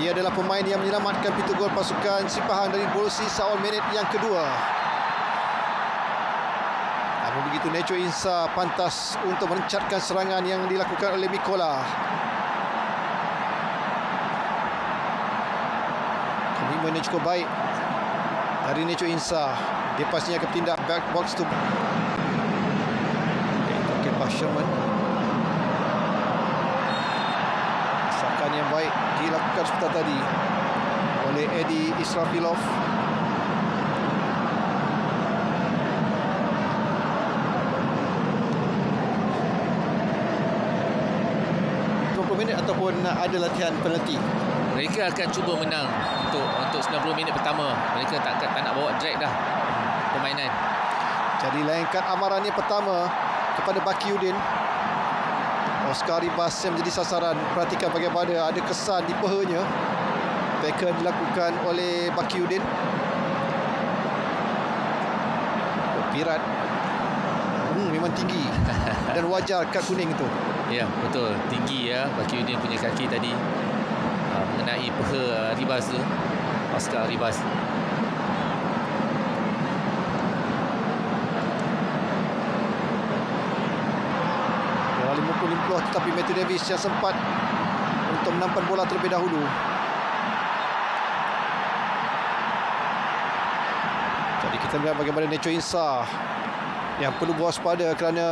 Dia adalah pemain yang menyelamatkan pintu gol pasukan Sipahang dari Borussia awal minit yang kedua. Namun begitu Neco Insa pantas untuk merencatkan serangan yang dilakukan oleh Mikola. Komitmen yang cukup baik dari Neco Insa. Dia pastinya akan bertindak back box to Okey, Basherman. Sakan yang baik dilakukan sebentar tadi oleh Eddie Israfilov. minit ataupun ada latihan penalti? Mereka akan cuba menang untuk untuk 90 minit pertama. Mereka tak tak nak bawa drag dah permainan. Jadi layankan amaran yang pertama kepada Bakiuddin Oscar Ribas yang menjadi sasaran. Perhatikan bagaimana ada kesan di pehanya. Tackle dilakukan oleh Bakiuddin oh, Pirat. Hmm, memang tinggi. Dan wajar kad kuning itu Ya betul. Tinggi ya. Bakiuddin punya kaki tadi uh, Mengenai peha uh, Ribas tu. Oscar Ribas Bola 50-50 tetapi Matthew Davis yang sempat Untuk menampan bola terlebih dahulu Jadi kita melihat bagaimana Neco Insa Yang perlu berwaspada kerana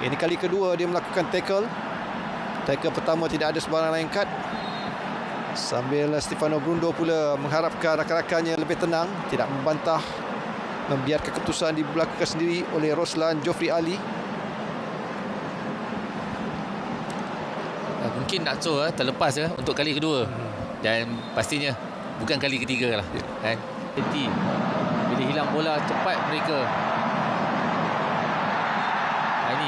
ini kali kedua dia melakukan tackle. Tackle pertama tidak ada sebarang lain kad. Sambil Stefano Brundo pula mengharapkan rakan-rakannya lebih tenang, tidak membantah, membiarkan keputusan dilakukan sendiri oleh Roslan Joffrey Ali. Mungkin Nakso uh, terlepas ya uh, untuk kali kedua Dan pastinya bukan kali ketiga lah kan? Jadi bila hilang bola cepat mereka Nah, ini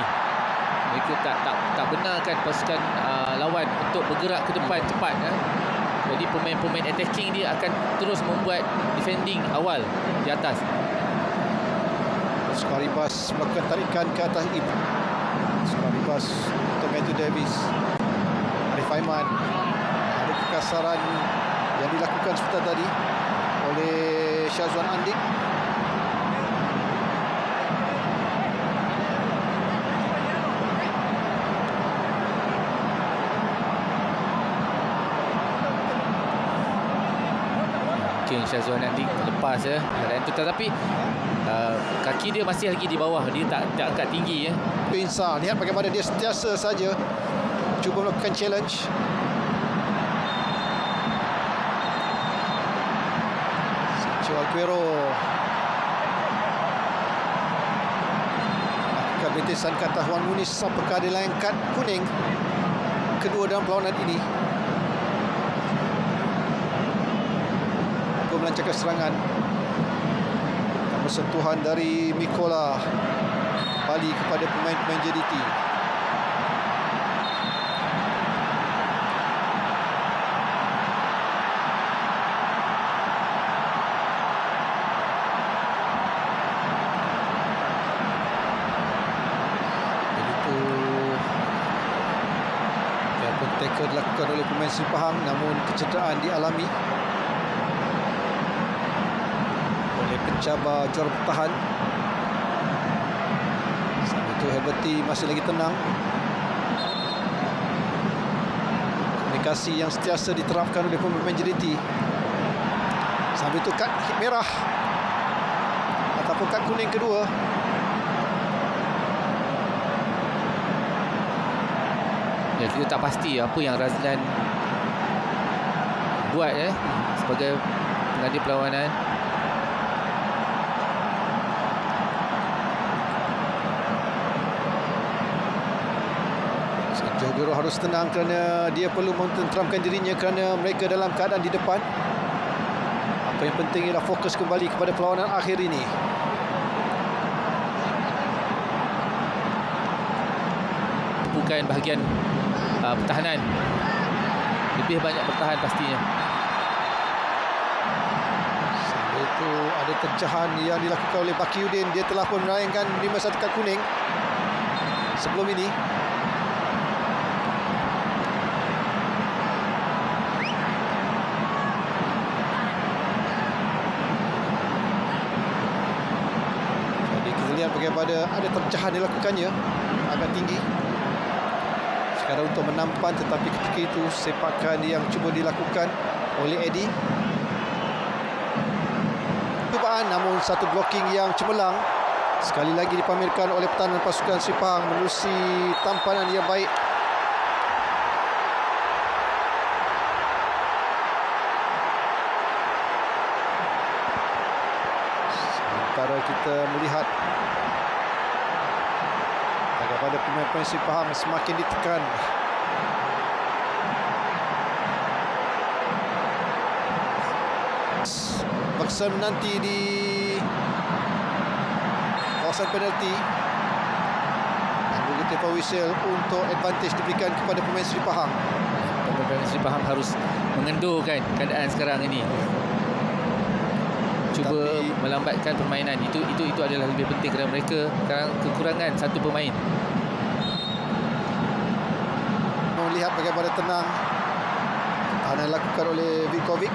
mereka tak tak tak benarkan pasukan uh, lawan untuk bergerak ke depan cepat ya. Jadi pemain-pemain attacking dia akan terus membuat defending awal di atas. Skaribas melakukan tarikan ke atas Ib. Skaribas untuk Matthew Davis. Arif Aiman. Ada kekasaran yang dilakukan sebentar tadi oleh Syazwan Andik. mungkin Syazwan nanti lepas ya itu tetapi uh, kaki dia masih lagi di bawah dia tak tak angkat tinggi ya Insa lihat bagaimana dia sentiasa saja cuba melakukan challenge. Sergio Aguero. Lakukan betisan kata Juan Muniz apakah dia layan kad kuning. Kedua dalam perlawanan ini. Melancarkan serangan. Namun sentuhan dari Mikola. Bali kepada pemain-pemain JDT Tackle dilakukan oleh pemain Sipahang namun kecederaan dialami oleh pencabar juara bertahan. Sambil itu Herberty masih lagi tenang. Komunikasi yang sentiasa diterapkan oleh pemain JDT sambil itu kad merah ataupun kad kuning kedua ya kita tak pasti apa yang Razlan buat ya sebagai pengadil perlawanan Jogoro harus tenang kerana dia perlu mententeramkan dirinya kerana mereka dalam keadaan di depan. Apa yang penting ialah fokus kembali kepada perlawanan akhir ini. bukan bahagian uh, pertahanan. Lebih banyak bertahan pastinya. Sambil itu ada terjahan yang dilakukan oleh Baki Udin dia telah pun merayangkan menerima satu kad kuning sebelum ini. Jadi kita lihat bagaimana ada terjahan dilakukannya. Agak tinggi sekarang untuk menampan tetapi ketika itu sepakan yang cuba dilakukan oleh Eddie. Cubaan namun satu blocking yang cemerlang. Sekali lagi dipamerkan oleh pertahanan pasukan Sri Pahang menerusi tampanan yang baik sementara kita melihat Sri Pahang semakin ditekan Baksan menanti di kawasan penalti begitu Pak Wisel untuk advantage diberikan kepada pemain Sri Pahang Pemain Sri Pahang harus mengendurkan keadaan sekarang ini. Cuba Tapi- melambatkan permainan. Itu itu itu adalah lebih penting kerana mereka sekarang kekurangan satu pemain. lihat bagaimana tenang yang dilakukan oleh Vinkovic.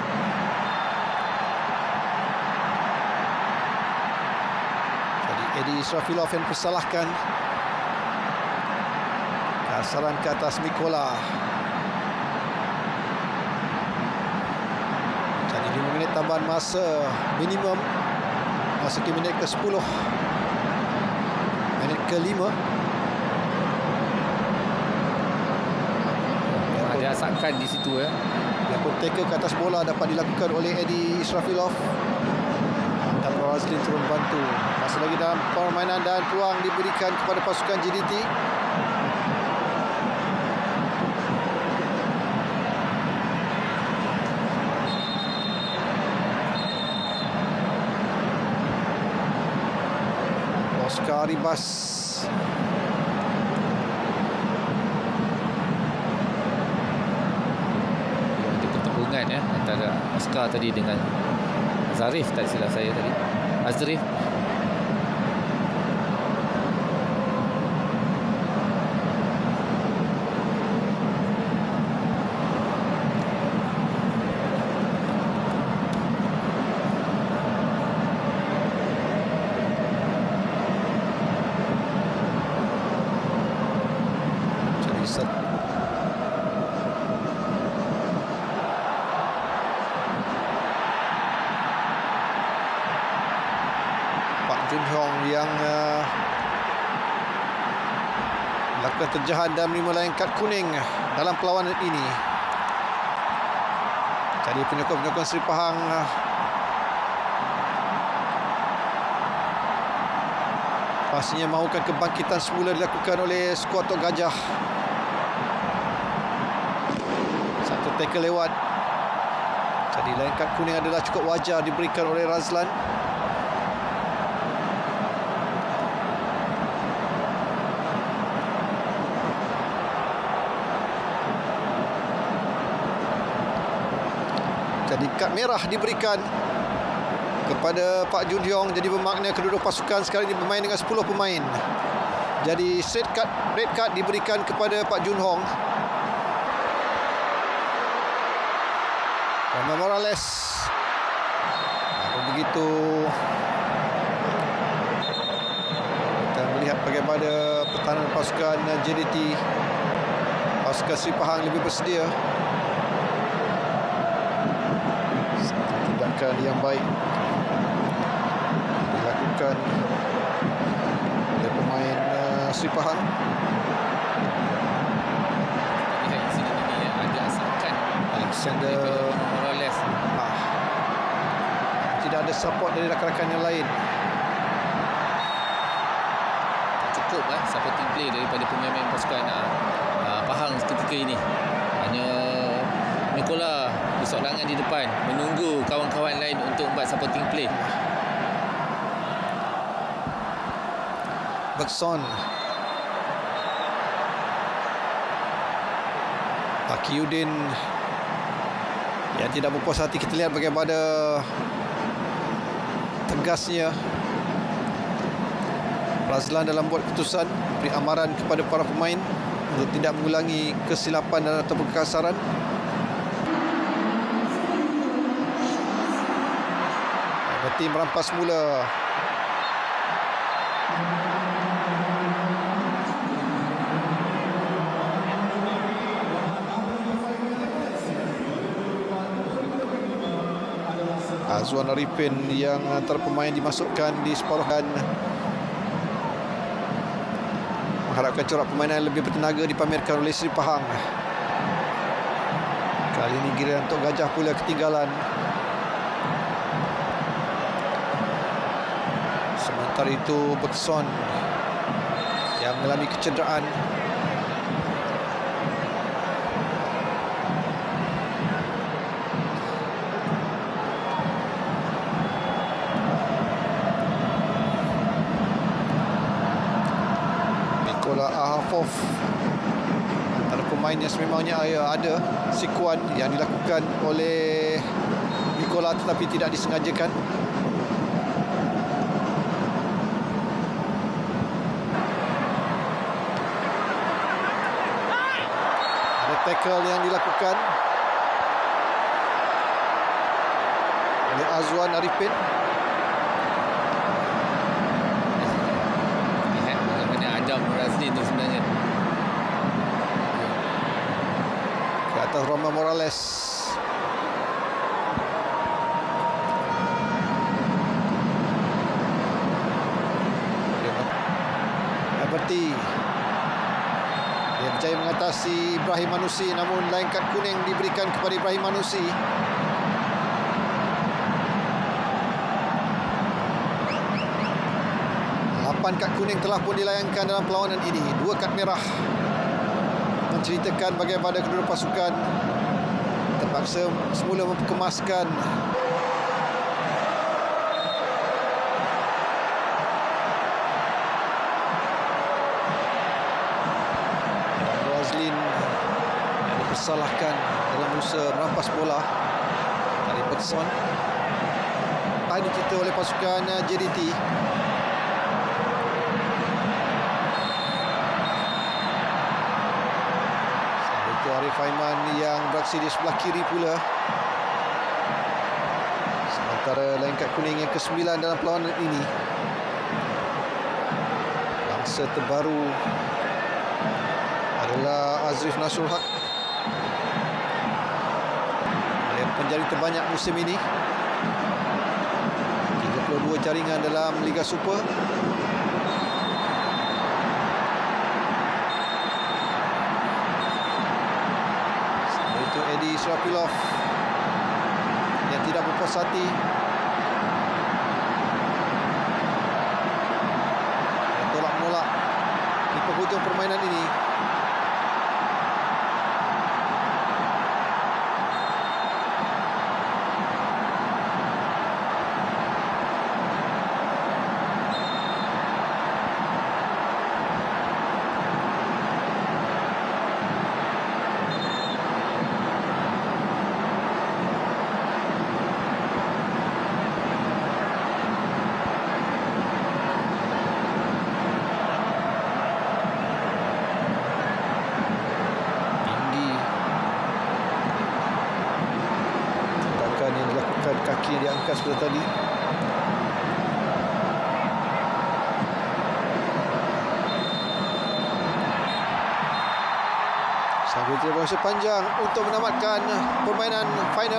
Jadi Edi Israfilov yang bersalahkan Kasaran ke atas Mikola. Jadi 5 minit tambahan masa Minimum. Masa ke minit ke 10 Minit ke 5 dirasakan di situ ya. Lakon tackle ke atas bola dapat dilakukan oleh Eddie Israfilov. Antara Razlin turun bantu. Masih lagi dalam permainan dan peluang diberikan kepada pasukan JDT. Oscar Ribas Oscar tadi dengan Zarif tak silap saya tadi. Azrif jadi sat- Pak Jun Hong yang uh, lakukan terjahan dan menerima layan kad kuning dalam perlawanan ini. Jadi penyokong-penyokong Sri Pahang pastinya mahukan kebangkitan semula dilakukan oleh skuad Tok Gajah. Satu tackle lewat. Jadi layan kad kuning adalah cukup wajar diberikan oleh Razlan. Jadi kad merah diberikan kepada Pak Jun Hyong jadi bermakna kedua-dua pasukan sekarang ini bermain dengan 10 pemain. Jadi straight card, red card diberikan kepada Pak Jun Hong. Rama Morales. Namun begitu kita melihat bagaimana pertahanan pasukan JDT pasukan Sri Pahang lebih bersedia tindakan yang baik. Dilakukan oleh pemain uh, Sri Pahang Alexander Morales. ah, tidak ada support dari rakan-rakan yang lain. Cukup eh, supporting play daripada pemain-pemain pasukan uh, uh, Pahang ketika ini. Hanya Nikola bersorangan di depan. Menunggu kawan-kawan lain untuk buat supporting play. Bergson. Akiuddin. Yang tidak berpuas hati. Kita lihat bagaimana tegasnya Razlan dalam buat keputusan. Beri amaran kepada para pemain untuk tidak mengulangi kesilapan dan atau kekasaran Tim merampas mula. Azwan Arifin yang antara pemain dimasukkan di separuhan. Mengharapkan corak permainan lebih bertenaga dipamerkan oleh Sri Pahang. Kali ini giliran untuk Gajah pula ketinggalan. Sementara itu Bekson yang mengalami kecederaan. Nikola Ahafov antara pemain yang sememangnya ada sikuan yang dilakukan oleh Nikola tetapi tidak disengajakan ada tackle yang dilakukan oleh Azwan Arifin Lihat bagaimana Adam Razli tu sebenarnya. ke atas Roma Morales. Mengatasi Ibrahim Manusi namun lain kad kuning diberikan kepada Ibrahim Manusi. Lapan kad kuning telah pun dilayangkan dalam perlawanan ini. Dua kad merah menceritakan bagaimana kedua pasukan terpaksa semula memperkemaskan Roslin yang dipersalahkan dalam usaha merampas bola. Dari Bergson tadi kita oleh pasukan eh, JDT itu Arif Aiman yang beraksi di sebelah kiri pula. Sementara lain kad kuning yang ke-9 dalam perlawanan ini. Bangsa terbaru adalah Azrif Nasrul Haq Yang penjari terbanyak musim ini. 32 jaringan dalam Liga Super. Setelah itu Edi Surapilov yang tidak berpuas hati yang tolak menolak di penghujung permainan ini tinggi tindakan yang dilakukan kaki yang diangkat seperti tadi. Sambil terus panjang untuk menamatkan permainan final